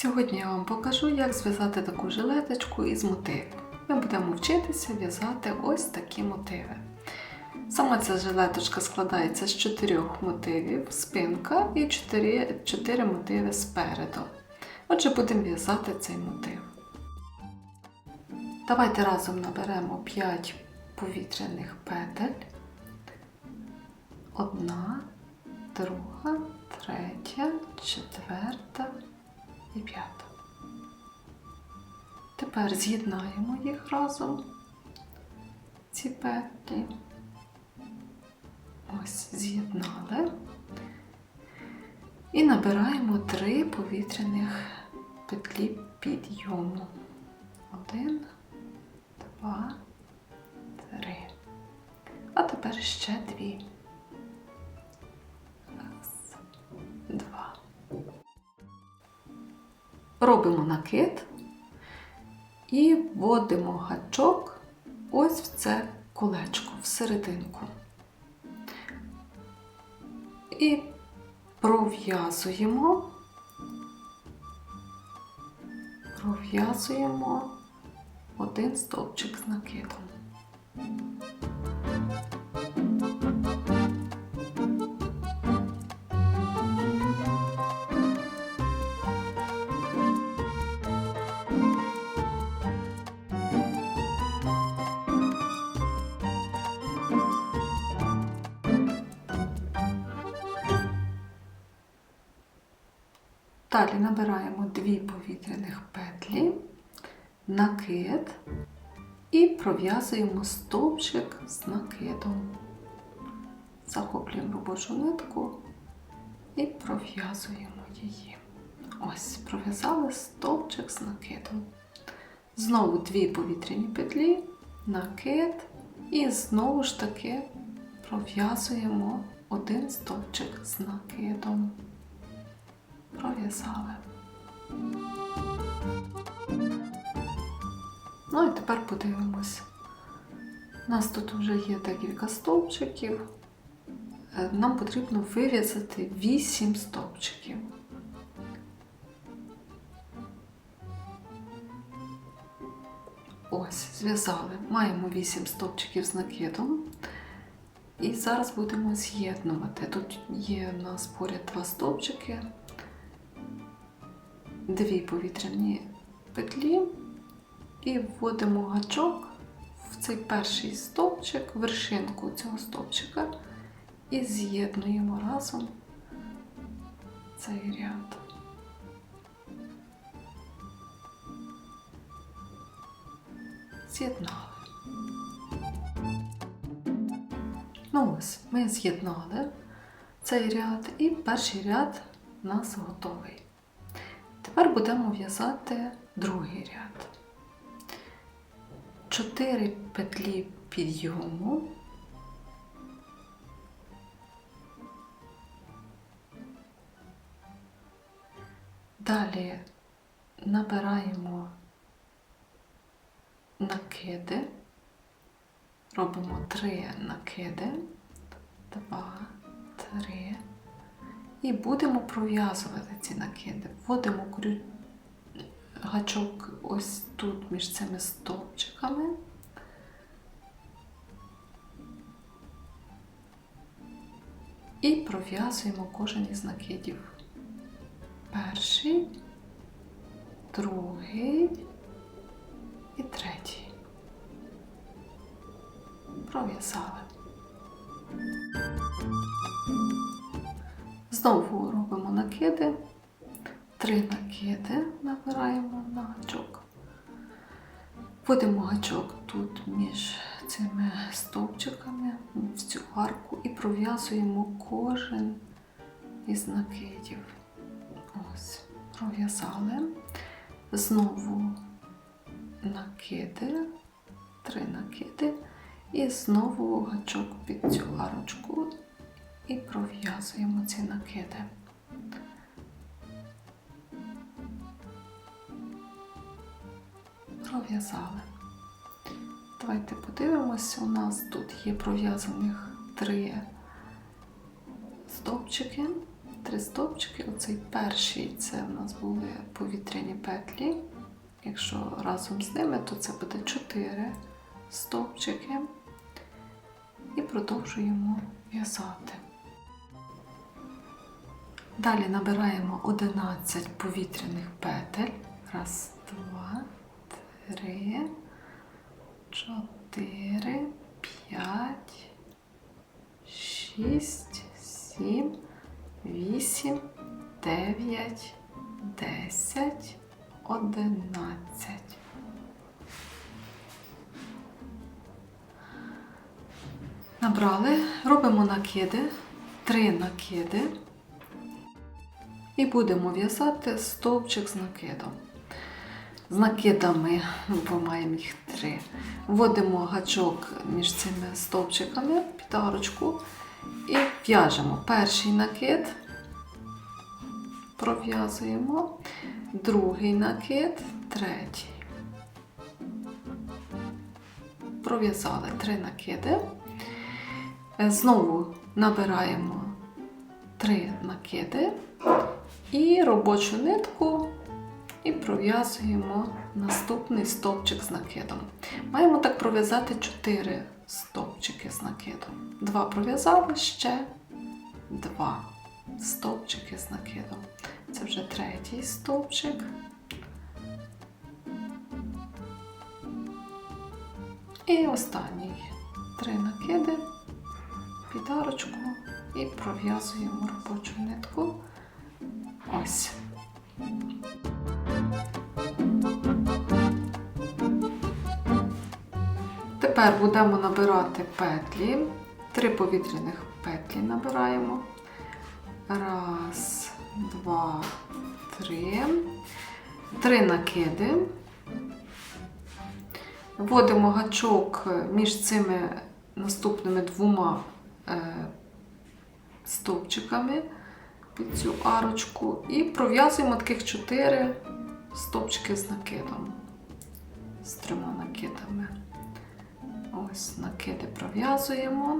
Сьогодні я вам покажу, як зв'язати таку жилеточку із мотивів. Ми будемо вчитися в'язати ось такі мотиви. Сама ця жилеточка складається з чотирьох мотивів, спинка і 4, 4 мотиви спереду. Отже, будемо в'язати цей мотив. Давайте разом наберемо 5 повітряних петель. Одна, друга, третя, четверта і п'ята. Тепер з'єднаємо їх разом, ці петлі. Ось з'єднали. І набираємо три повітряних петлі підйому. Один, два, три. А тепер ще дві. Робимо накид і вводимо гачок ось в це колечко, в серединку. І пров'язуємо, пров'язуємо один стовпчик з накидом. Далі набираємо дві повітряних петлі, накид і пров'язуємо стовпчик з накидом. Захоплюємо робочу нитку і пров'язуємо її. Ось, пров'язали стовпчик з накидом. Знову дві повітряні петлі, накид, і знову ж таки пров'язуємо один стовпчик з накидом пров'язали. Ну і тепер подивимось. У нас тут вже є декілька стовпчиків. Е, Нам потрібно вив'язати 8 стовпчиків. Ось, зв'язали. Маємо 8 стовпчиків з накидом. І зараз будемо з'єднувати. Тут є у нас поряд два стовпчики, дві повітряні петлі і вводимо гачок в цей перший стовпчик, вершинку цього стовпчика і з'єднуємо разом цей ряд. З'єднали. Ну ось, ми з'єднали цей ряд і перший ряд у нас готовий. Тепер будемо в'язати другий ряд. Чотири петлі підйому. Далі набираємо накиди, робимо три накиди, два, три. І будемо пров'язувати ці накиди. Вводимо гачок ось тут між цими стовпчиками. І пров'язуємо кожен із накидів. Перший, другий і третій. Пров'язали. Знову робимо накиди, три накиди набираємо на гачок. Вводимо гачок тут між цими стовпчиками в цю арку і пров'язуємо кожен із накидів. Ось, пров'язали. Знову накиди, три накиди, і знову гачок під цю арочку і пров'язуємо ці накиди. Пров'язали. Давайте подивимося, у нас тут є пров'язаних три стовпчики, три стовпчики. Оцей перший це в нас були повітряні петлі. Якщо разом з ними, то це буде 4 стовпчики. І продовжуємо в'язати. Далі набираємо 11 повітряних петель. Раз, два, три, чотири, п'ять, шість, сім, вісім, дев'ять, десять, одинадцять. Набрали, робимо накиди, три накиди. І будемо в'язати стовпчик з накидом. З накидами, бо маємо їх три. Вводимо гачок між цими стовпчиками під арочку і в'яжемо перший накид, пров'язуємо, другий накид, третій. Пров'язали три накиди. Знову набираємо три накиди і робочу нитку і пров'язуємо наступний стовпчик з накидом. Маємо так пров'язати 4 стовпчики з накидом. Два пров'язали ще два стовпчики з накидом. Це вже третій стовпчик. І останній три накиди під арочку і пров'язуємо робочу нитку. Ось. Тепер будемо набирати петлі. Три повітряних петлі набираємо. Раз, два, три. Три накиди. Вводимо гачок між цими наступними двома е, стовпчиками під цю арочку і пров'язуємо таких 4 стовпчики з накидом. З трьома накидами. Ось накиди пров'язуємо.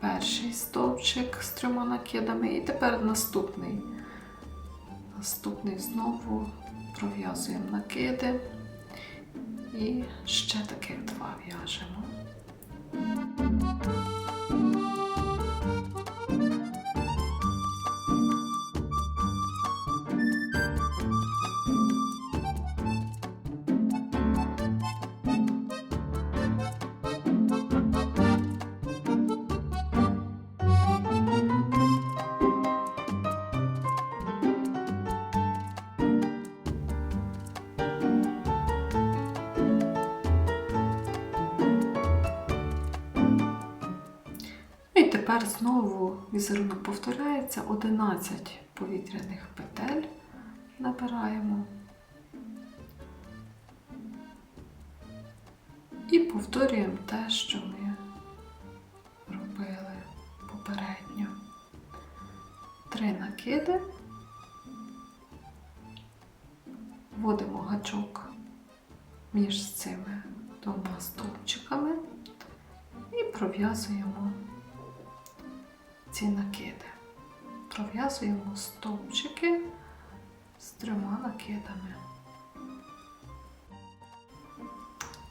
Перший стовпчик з трьома накидами. І тепер наступний. Наступний знову пров'язуємо накиди. І ще таких два в'яжемо. Тепер знову візерунок повторяється. 11 повітряних петель набираємо. І повторюємо те, що ми робили попередньо. Три накиди. Вводимо гачок між цими двома стовпчиками і пров'язуємо ці накиди. Пров'язуємо стовпчики з трьома накидами.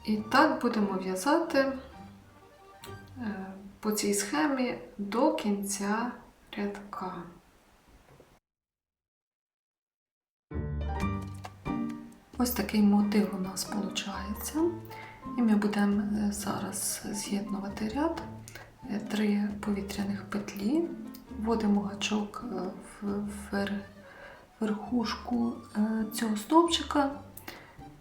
І так будемо в'язати е, по цій схемі до кінця рядка. Ось такий мотив у нас виходить. І ми будемо е, зараз з'єднувати ряд три повітряних петлі, вводимо гачок е, в верхушку е, цього стовпчика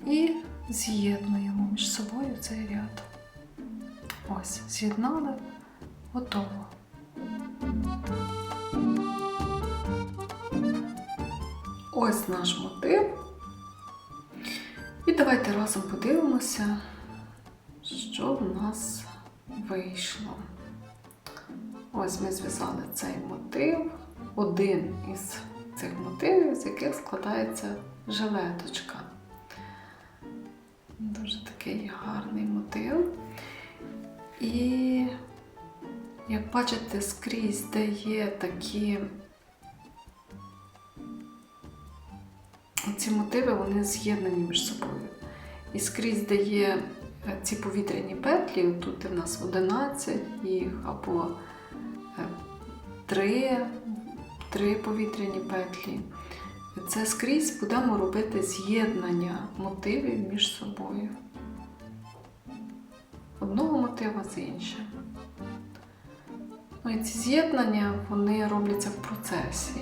і з'єднуємо між собою цей ряд. Ось, з'єднали, готово. Ось наш мотив. І давайте разом подивимося, що в нас вийшло. Ось ми зв'язали цей мотив, один із цих мотивів, з яких складається жилеточка. Дуже такий гарний мотив. І, як бачите, скрізь, де є такі ці мотиви вони з'єднані між собою. І скрізь де є е, ці повітряні петлі, тут в нас 11 їх, або 3, 3 повітряні петлі. Це скрізь будемо робити з'єднання мотивів між собою. Одного мотива з іншим. Ну і ці з'єднання вони робляться в процесі.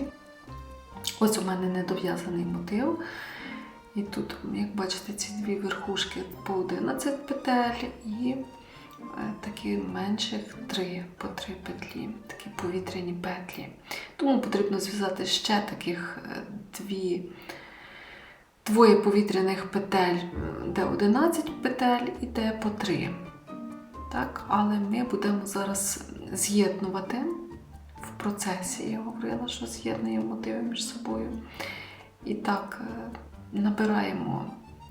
Ось у мене недов'язаний мотив. І тут, як бачите, ці дві верхушки по 11 петель і е, такі менших 3 по 3 петлі, такі повітряні петлі. Тому потрібно зв'язати ще таких е, дві, двоє повітряних петель, е, де 11 петель і де по 3. Так, але ми будемо зараз з'єднувати в процесі. Я говорила, що з'єднуємо мотиви між собою. І так, е, набираємо,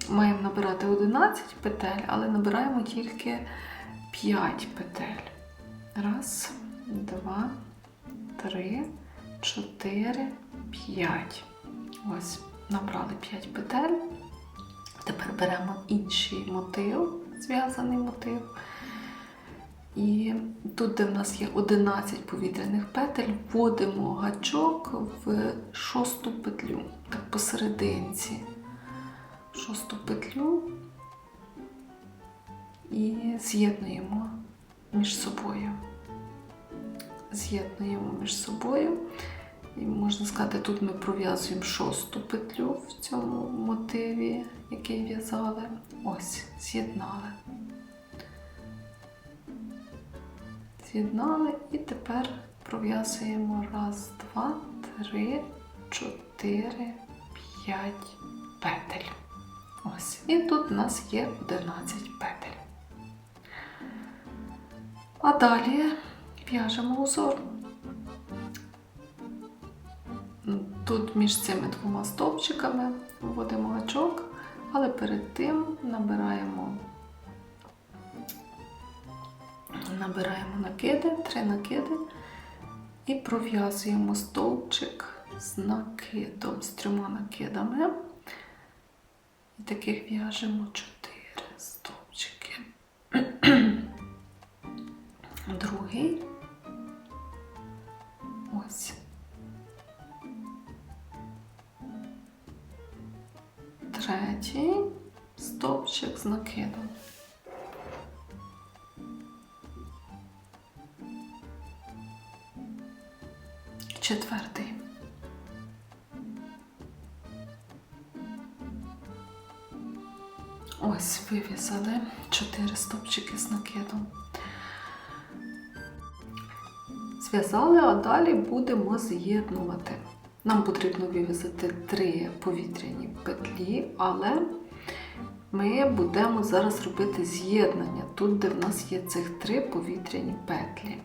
маємо набирати 11 петель, але набираємо тільки 5 петель. Раз, два, три, чотири, п'ять. Ось, набрали 5 петель. Тепер беремо інший мотив, зв'язаний мотив. І тут, де в нас є 11 повітряних петель, вводимо гачок в шосту петлю, так посерединці. Шосту петлю і з'єднуємо між собою. З'єднуємо між собою. І можна сказати, тут ми пров'язуємо шосту петлю в цьому мотиві, який в'язали. Ось, з'єднали. З'єднали і тепер пров'язуємо раз, два, три, чотири, п'ять петель. Ось. І тут у нас є 11 петель. А далі в'яжемо узор. Тут між цими двома стовпчиками вводимо гачок, але перед тим набираємо набираємо накиди, три накиди і пров'язуємо стовпчик з накидом, з трьома накидами. І таких в'яжемо чотири стовпчики. Третій стовпчик з накидом. Четвертий. Ось вив'язали 4 стовпчики з накидом. Зв'язали, а далі будемо з'єднувати. Нам потрібно вив'язати 3 повітряні петлі, але ми будемо зараз робити з'єднання. Тут, де в нас є цих 3 повітряні петлі.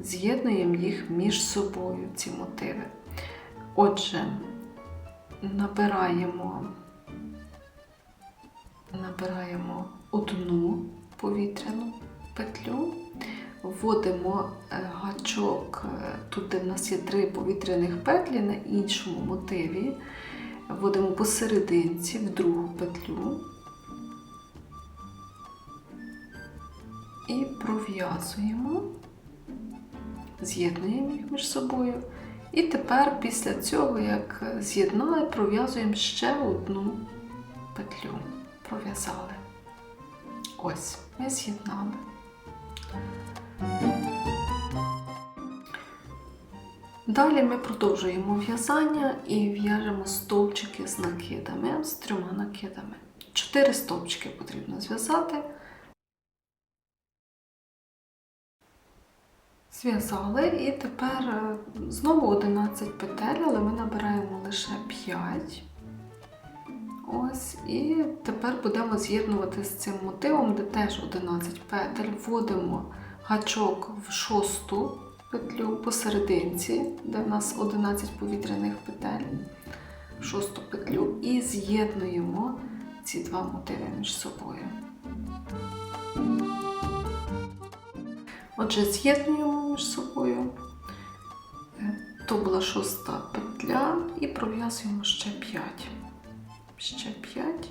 З'єднуємо їх між собою, ці мотиви. Отже, набираємо, набираємо одну повітряну петлю, вводимо е, гачок, е, тут де в нас є три повітряних петлі на іншому мотиві, вводимо посерединці в другу петлю і пров'язуємо з'єднуємо їх між собою. І тепер після цього, як з'єднали, пров'язуємо ще одну петлю. Пров'язали. Ось, ми з'єднали. Далі ми продовжуємо в'язання і в'яжемо стовпчики з накидами, з трьома накидами. Чотири стовпчики потрібно зв'язати. Зв'язали і тепер е, знову 11 петель, але ми набираємо лише 5. Ось, І тепер будемо з'єднувати з цим мотивом, де теж 11 петель, вводимо гачок в шосту петлю посерединці, де в нас 11 повітряних петель, в шосту петлю, і з'єднуємо ці два мотиви між собою. Отже, з'єднуємо між собою То була шоста петля і пров'язуємо ще 5. Ще 5.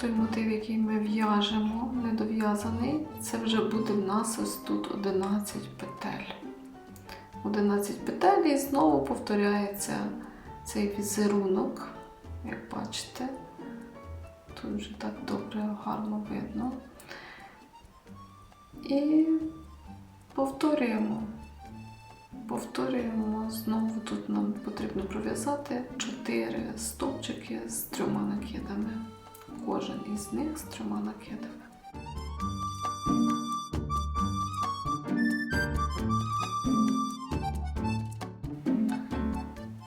Той мотив, який ми в'яжемо, недов'язаний, це вже буде в нас ось тут 11 петель. 11 петель і знову повторяється цей візерунок, як бачите. Тут вже так добре, гарно видно. І повторюємо. Повторюємо знову тут нам потрібно пров'язати 4 стовпчики з трьома накидами. Кожен із них з трьома накидами.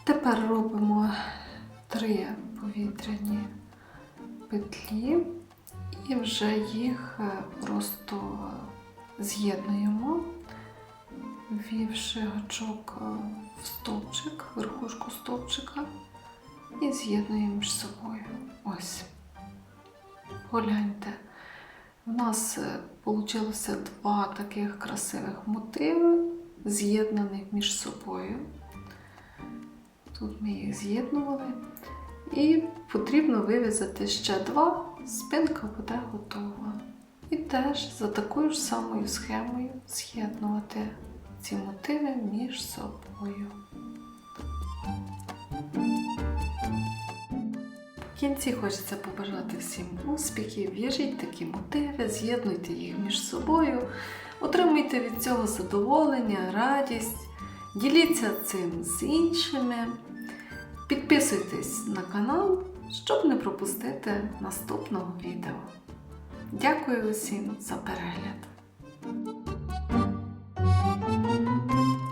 Тепер робимо три повітряні петлі і вже їх е, просто з'єднуємо, ввівши гачок е, в стовпчик, верхушку стовпчика і з'єднуємо між собою. Ось. Погляньте. У нас вийшло два таких красивих мотиви, з'єднаних між собою. Тут ми їх з'єднували. І потрібно вив'язати ще два, спинка буде готова. І теж за такою ж самою схемою з'єднувати ці мотиви між собою. В кінці хочеться побажати всім успіхів, в'яжіть такі мотиви, з'єднуйте їх між собою, отримуйте від цього задоволення, радість, діліться цим з іншими. Підписуйтесь на канал, щоб не пропустити наступного відео. Дякую усім за перегляд!